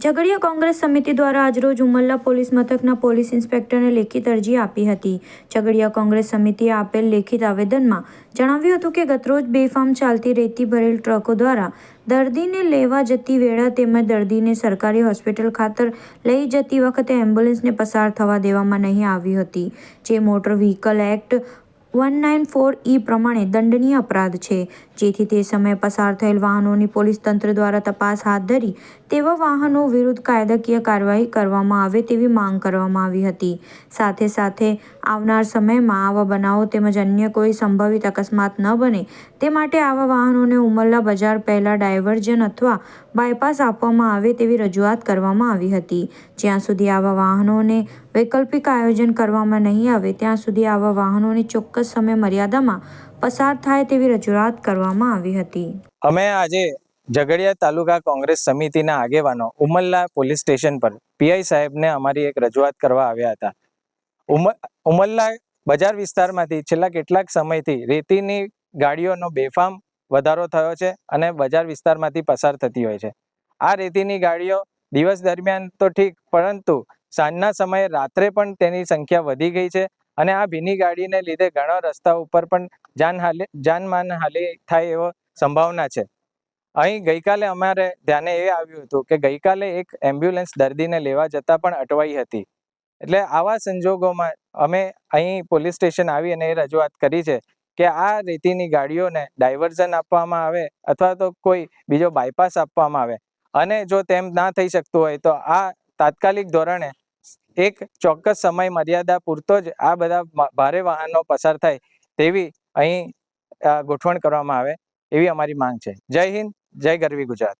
ઝઘડિયા કોંગ્રેસ સમિતિ દ્વારા આજરોજ ઉમરલા પોલીસ મથકના પોલીસ ઇન્સ્પેક્ટરને લેખિત અરજી આપી હતી. ઝઘડિયા કોંગ્રેસ સમિતિએ આપેલ લેખિત આવેદનમાં જણાવ્યું હતું કે, ગતરોજ બેફામ ચાલતી રેતી ભરેલ ટ્રકો દ્વારા દર્દીને લેવા જતી વેળા તેમજ દર્દીને સરકારી હોસ્પિટલ ખાતર લઈ જતી વખતે એમ્બ્યુલન્સને પસાર થવા દેવામાં નહીં આવી હતી. જે motor vehicle act one nine four E પ્રમાણે દંડનીય અપરાધ છે. જેથી તે સમયે પસાર થયેલ વાહનોની પોલીસ તંત્ર દ્વારા તપાસ હાથ ધરી તેવા વાહનો વિરુદ્ધ કાયદાકીય કાર્યવાહી કરવામાં આવે તેવી માંગ કરવામાં આવી હતી. સાથે સાથે આવનાર સમયમાં આવા બનાવો તેમજ અન્ય કોઈ સંભવિત અકસ્માત ન બને તે માટે આવા વાહનોને ઉમરલા બજાર પહેલાં ડાયવર્જન અથવા બાયપાસ આપવામાં આવે તેવી રજૂઆત કરવામાં આવી હતી. જ્યાં સુધી આવા વાહનોને વૈકલ્પિક આયોજન કરવામાં નહીં આવે, ત્યાં સુધી આવા વાહનોની ચોક્કસ સમય મર્યાદામાં પસાર થાય તેવી રજૂઆત કરવામાં આવી હતી. અમે આજે ઝઘડિયા તાલુકા કોંગ્રેસ સમિતિના આગેવાનો ઉમલ્લા પોલીસ સ્ટેશન પર પીઆઈ સાહેબને અમારી એક રજૂઆત કરવા આવ્યા હતા. ઉમલ્લા બજાર વિસ્તારમાંથી છેલ્લા કેટલાક સમયથી રેતીની ગાડીઓનો બેફામ વધારો થયો છે અને બજાર વિસ્તારમાંથી પસાર થતી હોય છે. આ રેતીની ગાડીઓ દિવસ દરમિયાન તો ઠીક, પરંતુ સાંજના સમયે રાત્રે પણ તેની સંખ્યા વધી ગઈ છે અને આ ભીની ગાડીને લીધે ઘણા રસ્તા ઉપર પણ જાનહાલી જાનમાન હાલી થાય એવો સંભાવના છે. અહીં ગઈકાલે અમારે ધ્યાને એ આવ્યું હતું કે ગઈકાલે એક એમ્બ્યુલન્સ દર્દીને લેવા જતાં પણ અટવાઈ હતી. એટલે આવા સંજોગોમાં અમે અહીં પોલીસ સ્ટેશન આવી અને એ રજૂઆત કરી છે કે આ રીતિની ગાડીઓને ડાયવર્ઝન આપવામાં આવે અથવા તો કોઈ બીજો બાયપાસ આપવામાં આવે. અને જો તેમ ના થઈ શકતું હોય તો આ તાત્કાલિક ધોરણે એક ચોક્કસ સમય મર્યાદા પૂરતો જ આ બધા ભારે વાહનો પસાર થાય તેવી અહીં ગોઠવણ કરવામાં આવે એવી અમારી માંગ છે. જય હિન્દ, જય ગરવી ગુજરાત.